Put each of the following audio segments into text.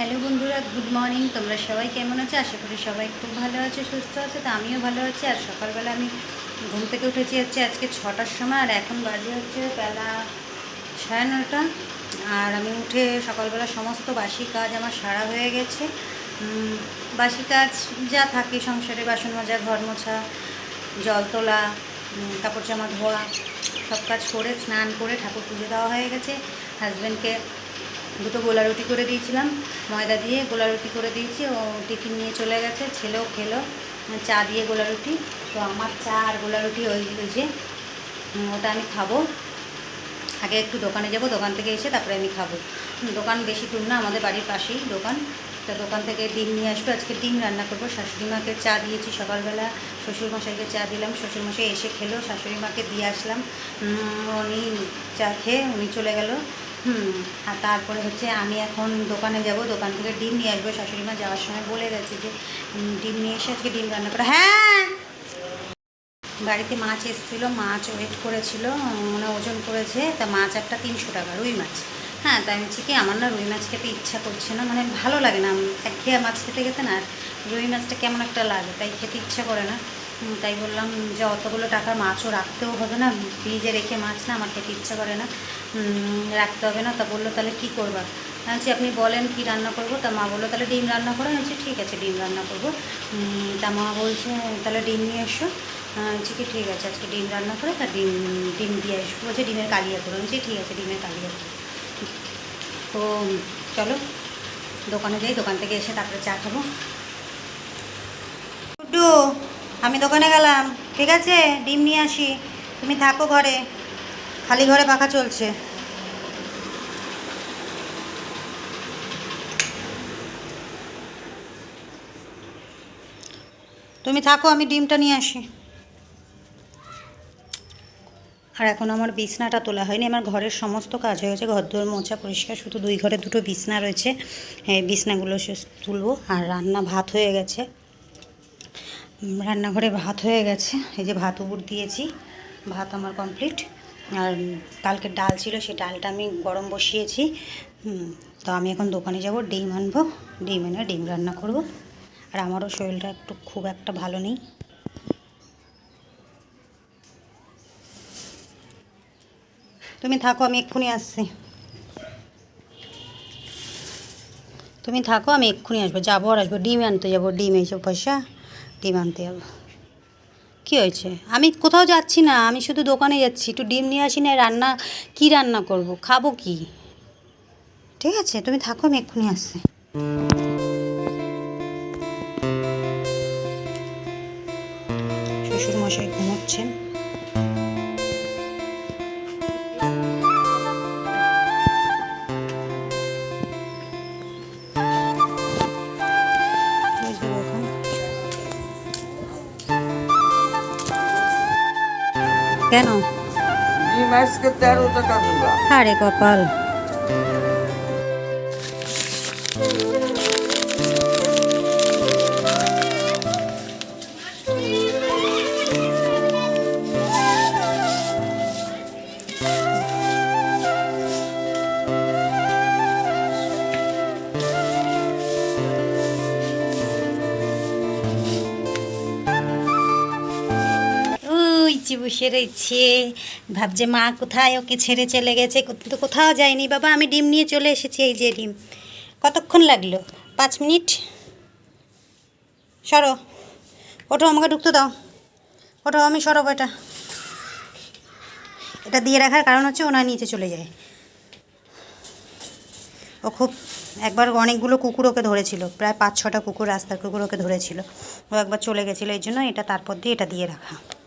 Hello বন্ধুরা, good morning. তোমরা সবাই কেমন আছো? আশা করি সবাই খুব ভালো আছে, সুস্থ আছে। তো আমিও ভালো আছি। আর সকালবেলা আমি ঘুম থেকে উঠেছি হচ্ছে আজকে ছটার সময়, আর এখন বাজে হচ্ছে বেলা সাড়ে নটা। আর আমি উঠে সকালবেলা সমস্ত বাসি কাজ আমার সারা হয়ে গেছে। বাসি কাজ যা থাকে, সংসারে বাসন মাজা, ঘর মোছা, জল তোলা কাপড় জামা ধোয়া, সব কাজ করে, স্নান করে ঠাকুর পুজো দেওয়া হয়ে গেছে। হাজব্যান্ডকে দুটো গোলা রুটি করে দিয়েছিলাম, ময়দা দিয়ে গোলা রুটি করে দিয়েছি, ও টিফিন নিয়ে চলে গেছে, ছেলেও খেলো, চা দিয়ে গোলা রুটি তো আমার চা আর গোলা রুটি ওই যে ওটা আমি খাব। আগে একটু দোকানে যাব, দোকান থেকে এসে তারপরে আমি খাব। দোকান বেশি দূর না, আমাদের বাড়ির পাশেই দোকান। তো দোকান থেকে ডিম নিয়ে আসব, আজকে ডিম রান্না করব। শাশুড়ি মাকে চা দিয়েছি সকালবেলা শ্বশুরমশাইকে চা দিলাম শ্বশুরমশাই এসে খেলো, শাশুড়ি মাকে দিয়ে আসলাম। উনি চা খেয়ে উনি চলে গেল। হুম, আর তারপরে হচ্ছে আমি এখন দোকানে যাব, দোকান থেকে ডিম নিয়ে আসব। শাশুড়ি মা যাওয়ার সময় বলে গেছে যে ডিম নিয়ে এসে আজকে ডিম রান্না করো। হ্যাঁ! বাড়িতে মাছ এসেছিল, মাছ ওয়েট করেছিল মানে ওজন করেছে। তা মাছ একটা তিনশো টাকা, রুই মাছ। হ্যাঁ তাই বলছি কি, আমার না রুই মাছ খেতে ইচ্ছা করছে না মানে ভালো লাগে না। একঘেয়ে মাছ খেতে খেতে না রুই মাছটা কেমন একটা লাগে, তাই খেতে ইচ্ছা করে না। তাই বললাম যে, অতগুলো টাকার মাছও রাখতেও হবে না, ফ্রিজে রেখে মাছ না, আমার খেতে ইচ্ছা করে না। রাখতে হবে না। তা বলল, তাহলে কী করবা? বলছি, আপনি বলেন কি রান্না করব? তা মা বলল, তাহলে ডিম রান্না করো। বলছি, ঠিক আছে, ডিম রান্না করব। তা মা বলছে, তাহলে ডিম নিয়ে এসো। বলছি, কি, ঠিক আছে, আজকে ডিম রান্না করে তা ডিম ডিম দিয়ে আসব। বলছে, ডিমের কালিয়া করো। বলছি, ঠিক আছে, ডিমের কালিয়া করো। তো চলো, দোকানে যাই, দোকান থেকে এসে তারপরে চা খাব। আমি দোকানে গেলাম। ঠিক আছে, ডিম নিয়ে আসি। তুমি থাকো ঘরে। খালি ঘরে পাখা চলছে। তুমি থাকো, আমি ডিমটা নিয়ে আসি। আর এখন আমার বিছনাটা তোলা হয়নি, আমার ঘরের সমস্ত কাজ হয়ে গেছে ঘর দোর মোছা পরিষ্কার, শুধু দুই ঘরে দুটো বিছনা রয়েছে। বিছনাগুলো সে তুলবো, আর রান্না ভাত হয়ে গেছে। রান্নাঘরে ভাত হয়ে গেছে, এই যে ভাত উপর দিয়েছি, ভাত আমার কমপ্লিট। আর কালকে ডাল ছিল, সেই ডালটা আমি গরম বসিয়েছি। তো আমি এখন দোকানে যাব, ডিম আনব, ডিম এনে ডিম রান্না করব। আর আমারও শরীরটা একটু খুব একটা ভালো নেই। তুমি থাকো, আমি এক্ষুনি আসছি। তুমি থাকো, আমি এক্ষুনি আসব। যাব আর আসব। ডিম আনতে যাব, ডিম এইসব পয়সা, ডিম আনতে যাব। কী হয়েছে? আমি কোথাও যাচ্ছি না, আমি শুধু দোকানে যাচ্ছি। একটু ডিম নিয়ে আসি না, রান্না, কি রান্না করব? খাব কি? ঠিক আছে, তুমি থাকো, আমি এক্ষুনি আসছি। শ্বশুরমশাই ঘুমোচ্ছেন। কেন? আরে কপাল। বসে রয়েছে। ভাবছে, মা কোথায়? ওকে ছেড়ে চলে গেছে। কিন্তু কোথাও যায়নি। বাবা, আমি ডিম নিয়ে চলে এসেছি, এই যে ডিম। কতক্ষণ লাগল? পাঁচ মিনিট? সরো। ওঠো, আমাকে ঢুকতে দাও। ওঠো, আমি সরব এটা। এটা দিয়ে রাখার কারণ হচ্ছে ওনার নিচে চলে যায়। ও খুব, একবার অনেকগুলো কুকুর ওকে ধরেছিল। প্রায় পাঁচ ছটা কুকুর, রাস্তার কুকুর ওকে ধরেছিল। ও একবার চলে গেছিল, এই জন্য এটা তারপর দিয়ে এটা দিয়ে রাখা।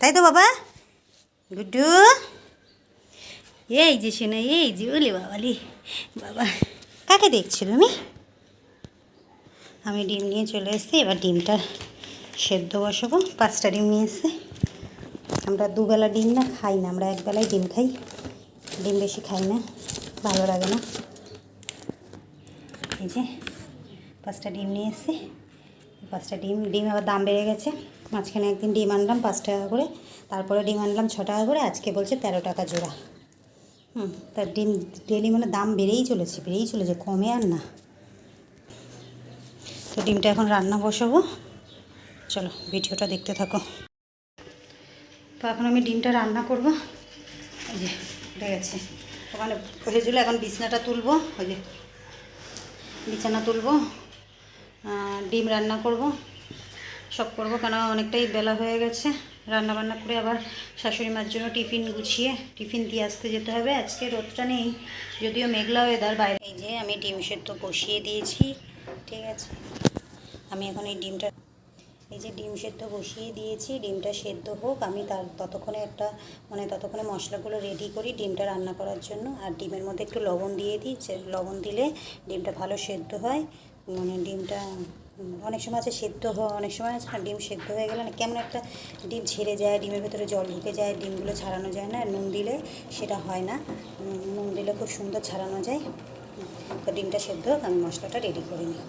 তাই তো বাবা? গুড্ডু? এই যে শোনা, এই যে ওলে বাবালি বাবা, কাকে দেখছিল আমি আমি ডিম নিয়ে চলে এসেছি, এবার ডিমটা সেদ্ধ বসাবো, পাঁচটা ডিম নিয়ে এসে আমরা দুবেলা ডিম না খাই না, আমরা একবেলায় ডিম খাই। ডিম বেশি খাই না, ভালো লাগে না। এই যে, পাঁচটা ডিম নিয়ে এসেছি, পাঁচটা ডিম ডিম আবার দাম বেড়ে গেছে। মাঝখানে একদিন ডিম আনলাম পাঁচ টাকা করে, তারপরে ডিম আনলাম ছ টাকা করে, আজকে বলছে তেরো টাকা জোড়া। হুম তার ডিম ডেলি মানে দাম বেড়েই চলেছে বেড়েই চলেছে, কমে আর না। তো ডিমটা এখন রান্না বসাবো। চলো, ভিডিওটা দেখতে থাকো। তো এখন আমি ডিমটা রান্না করব। এই যে, উঠে গেছে। ওখানে হয়েছিল এখন বিছনাটা তুলবো, ওই যে বিছানা তুলবো ডিম রান্না করব। সব করব কেন? অনেকটাই বেলা হয়ে গেছে। রান্না বান্না করে আবার শাশুড়ি মার জন্য টিফিন গুছিয়ে টিফিন দিয়ে আসতে যেতে হবে। আজকে রোদটা নেই, যদিও মেঘলা ওয়েদার বাইরে। এই যে আমি ডিম সেদ্ধ বসিয়ে দিয়েছি, ঠিক আছে? আমি এখন এই ডিমটা, এই যে ডিম সেদ্ধ বসিয়ে দিয়েছি, ডিমটা সেদ্ধ হোক, আমি তার ততক্ষণে একটা মানে ততক্ষণে মশলাগুলো রেডি করি ডিমটা রান্না করার জন্য। আর ডিমের মধ্যে একটু লবণ দিয়ে দিই লবণ দিলে ডিমটা ভালো সেদ্ধ হয়। মানে ডিমটা অনেক সময় আছে সেদ্ধ হয় অনেক সময় আছে না, ডিম সেদ্ধ হয়ে গেলে না কেমন একটা ডিম ছেড়ে যায়, ডিমের ভেতরে জল ঢুকে যায়, ডিমগুলো ছাড়ানো যায় না, নুন দিলে সেটা হয় না। নুন দিলে খুব সুন্দর ছাড়ানো যায়। তো ডিমটা সেদ্ধ হোক, আমি মশলাটা রেডি করে নিই।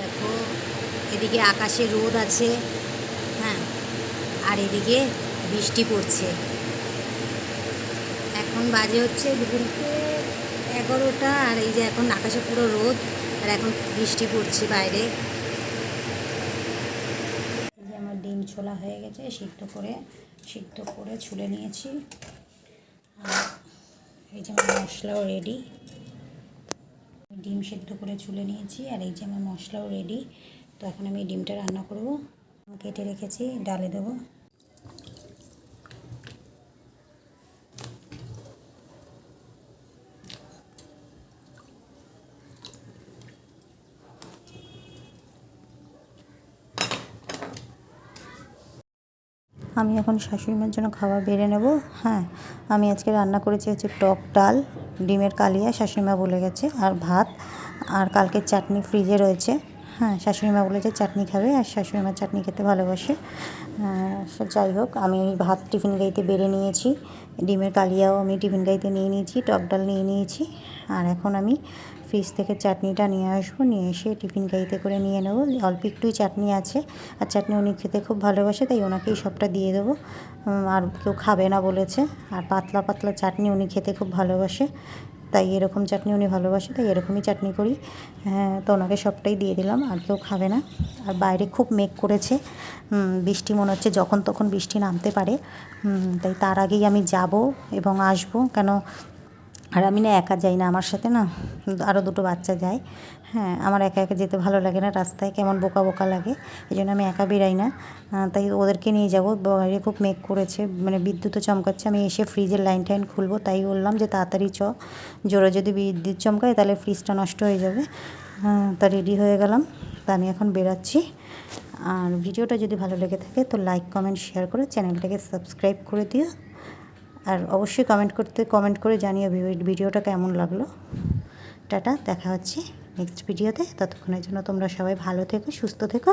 দেখো, এদিকে আকাশে রোদ আছে হ্যাঁ আর এদিকে বৃষ্টি পড়ছে। এখন বাজে হচ্ছে দুপুরকে এগারোটা, আর এই যে এখন আকাশে পুরো রোদ, আর এখন বৃষ্টি পড়ছে বাইরে এই যে আমার ডিম ছোলা হয়ে গেছে, সিদ্ধ করে সিদ্ধ করে ছুলে নিয়েছি। আর এই যে আমার মশলাও রেডি ডিম সেদ্ধ করে ছুলে নিয়েছি, আর এই যে আমার মশলাও রেডি তো এখন আমি ডিমটা রান্না করব। কেটে রেখেছি, ডালে দেবো। আমি এখন শাশুড়ি শাশুড়িমার জন্য খাবার বেড়ে নেব। হ্যাঁ আমি আজকে রান্না করেছি হচ্ছে টক ডাল, ডিমের কালিয়া, শাশুড়িমা বলে গেছে, আর ভাত, আর কালকের চাটনি ফ্রিজে রয়েছে। হ্যাঁ শাশুড়ি মা বলেছে চাটনি খাবে, আর শাশুড়িমা চাটনি খেতে ভালোবাসে। যাই হোক, আমি ভাত টিফিন গাইতে বেড়ে নিয়েছি, ডিমের কালিয়াও আমি টিফিন গাইতে নিয়ে নিয়েছি, টক ডাল নিয়ে নিয়েছি, আর এখন আমি ফ্রিজ থেকে চাটনিটা নিয়ে আসব নিয়ে এসে টিফিন গাড়িতে করে নিয়ে নেব। অল্প একটুই চাটনি আছে আর চাটনি উনি খেতে খুব ভালোবাসে তাই ওনাকেই সবটা দিয়ে দেবো। আর কেউ খাবে না বলেছে আর পাতলা পাতলা চাটনি উনি খেতে খুব ভালোবাসে তাই এরকম চাটনি উনি ভালোবাসে তাই এরকমই চাটনি করি। হ্যাঁ, তো ওনাকে সবটাই দিয়ে দিলাম আর কেউ খাবে না। আর বাইরে খুব মেঘ করেছে বৃষ্টি মনে হচ্ছে যখন তখন বৃষ্টি নামতে পারে। তাই তার আগেই আমি যাব এবং আসব কেন আর আমি না একা যাই না আমার সাথে না আরও দুটো বাচ্চা যায়। হ্যাঁ আমার একা একা যেতে ভালো লাগে না রাস্তায় কেমন বোকা বোকা লাগে এই জন্য আমি একা বেরাই না। তাই ওদেরকে নিয়ে যাব বাইরে খুব মেঘ করেছে মানে বিদ্যুৎও চমকাচ্ছে আমি এসে ফ্রিজের লাইন টাইন খুলবো তাই বললাম যে তাড়াতাড়ি চ। জোরে যদি বিদ্যুৎ চমকায় তাহলে ফ্রিজটা নষ্ট হয়ে যাবে। হ্যাঁ, তা রেডি হয়ে গেলাম তা আমি এখন বেরাচ্ছি। আর ভিডিওটা যদি ভালো লেগে থাকে তো লাইক কমেন্ট শেয়ার করে চ্যানেলটাকে সাবস্ক্রাইব করে দিও। আর অবশ্যই কমেন্ট করতে কমেন্ট করে জানিও ভিডিওটা কেমন লাগল। টাটা, দেখা হচ্ছে নেক্সট ভিডিওতে ততক্ষণের জন্য তোমরা সবাই ভালো থেকো, সুস্থ থেকো।